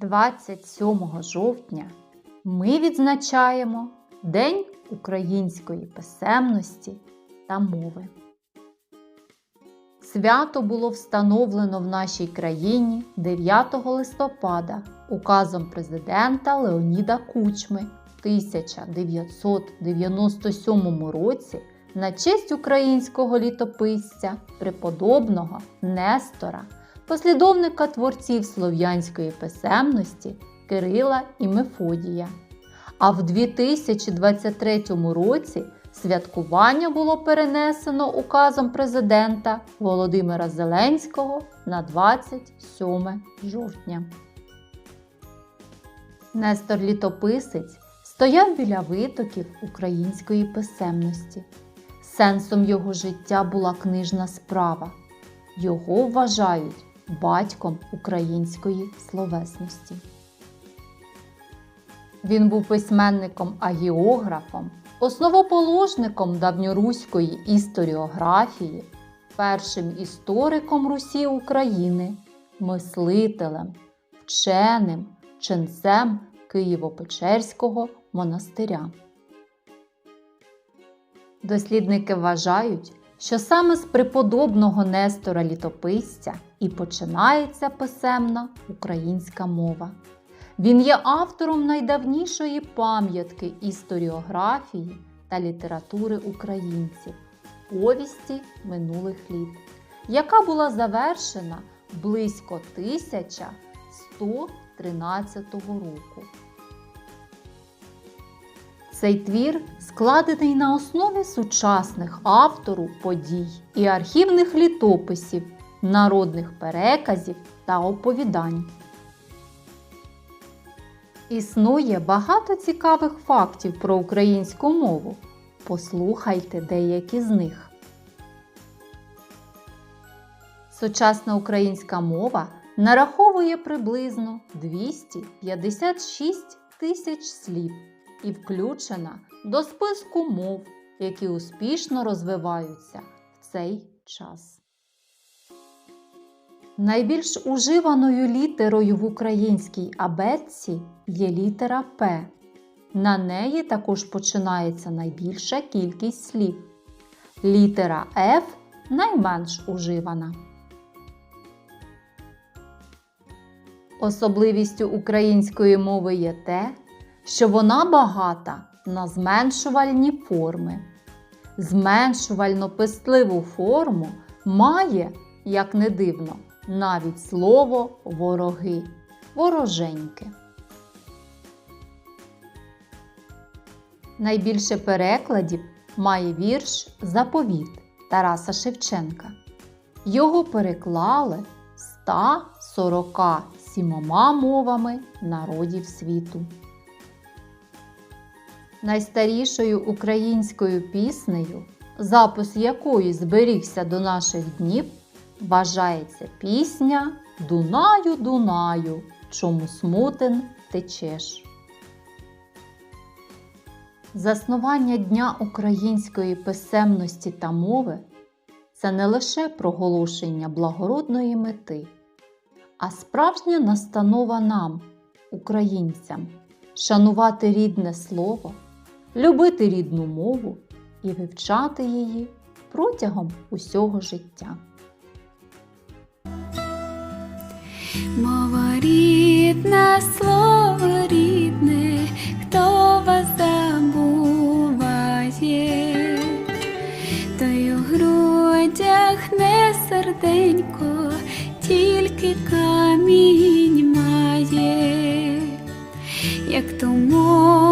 27 жовтня ми відзначаємо День української писемності та мови. Свято було встановлено в нашій країні 9 листопада указом президента Леоніда Кучми в 1997 році на честь українського літописця преподобного Нестора, послідовника творців слов'янської писемності Кирила і Мефодія. А в 2023 році святкування було перенесено указом президента Володимира Зеленського на 27 жовтня. Нестор Літописець стояв біля витоків української писемності. Сенсом його життя була книжна справа. Його вважають батьком української словесності. Він був письменником агіографом, основоположником давньоруської історіографії, першим істориком Русі України, мислителем, вченим, ченцем Києво-Печерського монастиря. Дослідники вважають, що саме з преподобного Нестора Літописця і починається писемна українська мова. Він є автором найдавнішої пам'ятки історіографії та літератури українців повісті минулих літ, яка була завершена близько 1113 року. Цей твір складений на основі сучасних автору подій і архівних літописів, народних переказів та оповідань. Існує багато цікавих фактів про українську мову. Послухайте деякі з них. Сучасна українська мова нараховує приблизно 256 тисяч слів і включена до списку мов, які успішно розвиваються в цей час. Найбільш уживаною літерою в українській абетці є літера П. На неї також починається найбільша кількість слів. Літера Ф найменш уживана. Особливістю української мови є те, що вона багата на зменшувальні форми. Зменшувально пестливу форму має, як не дивно, навіть слово вороги, вороженьки. Найбільше перекладів має вірш Заповіт Тараса Шевченка. Його переклали 147 мовами народів світу. Найстарішою українською піснею, запис якої зберігся до наших днів, вважається пісня Дунаю, Дунаю, чому смутен течеш. Заснування Дня української писемності та мови це не лише проголошення благородної мети, а справжня настанова нам, українцям, шанувати рідне слово, любити рідну мову і вивчати її протягом усього життя. Мова рідна, слово рідне, хто вас забуває, той у грудях не серденько, тільки камінь має, як тому.